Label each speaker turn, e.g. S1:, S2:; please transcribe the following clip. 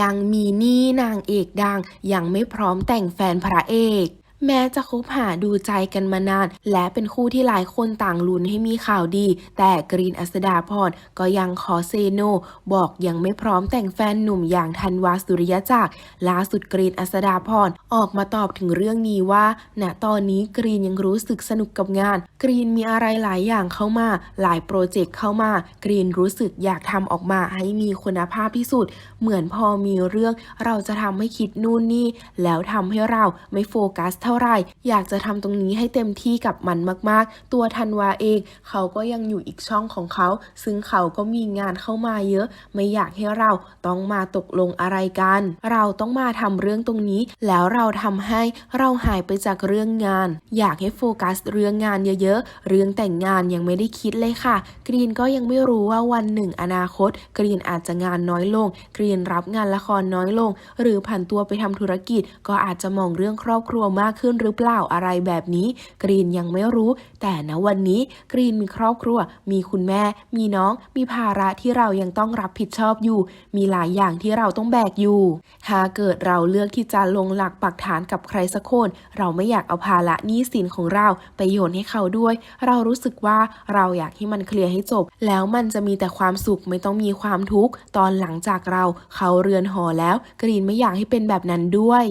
S1: ยังมีนี่นางเอกดัง ยังไม่พร้อมแต่งแฟนพระเอก แม้จะคบหาดูใจกันมานาน และเป็นคู่ที่หลายคนต่างลุ้นให้มีข่าวดี แต่กรีนอัสดาพรก็ยังขอเซโน บอกยังไม่พร้อมแต่งแฟนหนุ่มอย่างธันวาสุริยจักรล่าสุดกรีนอัสดาพรออกมาตอบถึงเรื่องนี้ว่า ณตอนนี้กรีนยังรู้สึกสนุกกับงาน กรีนมีอะไรหลายอย่างเข้ามา หลายโปรเจกต์เข้ามา กรีนรู้สึกอยากทำออกมาให้มีคุณภาพที่สุด เหมือนพอมีเรื่องเราจะทำให้คิดนู่นนี่แล้วทำให้เราไม่โฟกัสเท่าไหร่ อยากจะทำตรงนี้ให้เต็มที่กับมันมากๆ ตัวธันวาเองเขาก็ยังอยู่อีกช่องของเขา ซึ่งเขาก็มีงานเข้ามาเยอะ ไม่อยากให้เราต้องมาตกลงอะไรกัน เราต้องมาทำเรื่องตรงนี้ แล้วเราทำให้เราหายไปจากเรื่องงาน อยากให้โฟกัสเรื่องงานเยอะๆ เรื่องแต่งงานยังไม่ได้คิดเลยค่ะ กรีนก็ยังไม่รู้ว่าวันหนึ่งอนาคต กรีนอาจจะงานน้อยลง กรีนรับงานละครน้อยลง หรือผันตัวไปทำธุรกิจก็อาจจะมองเรื่องครอบครัวมากขึ้นหรือเปล่าอะไรแบบนี้ กรีนยังไม่รู้ แต่ณวันนี้กรีนมีครอบครัว มีคุณแม่ มีน้อง มีภาระที่เรายังต้องรับผิดชอบอยู่ มีหลายอย่างที่เราต้องแบกอยู่ถ้าเกิดเราเลือกที่จะลงหลักปักฐานกับใครสักคน เราไม่อยากเอาภาระหนี้สินของเราไปโยนให้เขาด้วย เรารู้สึกว่าเราอยากให้มันเคลียร์ให้จบ แล้วมันจะมีแต่ความสุขไม่ต้องมีความทุกข์ตอนหลังจากเราเขาเรือนหอแล้ว กรีนไม่อยากให้เป็นแบบนั้นด้วย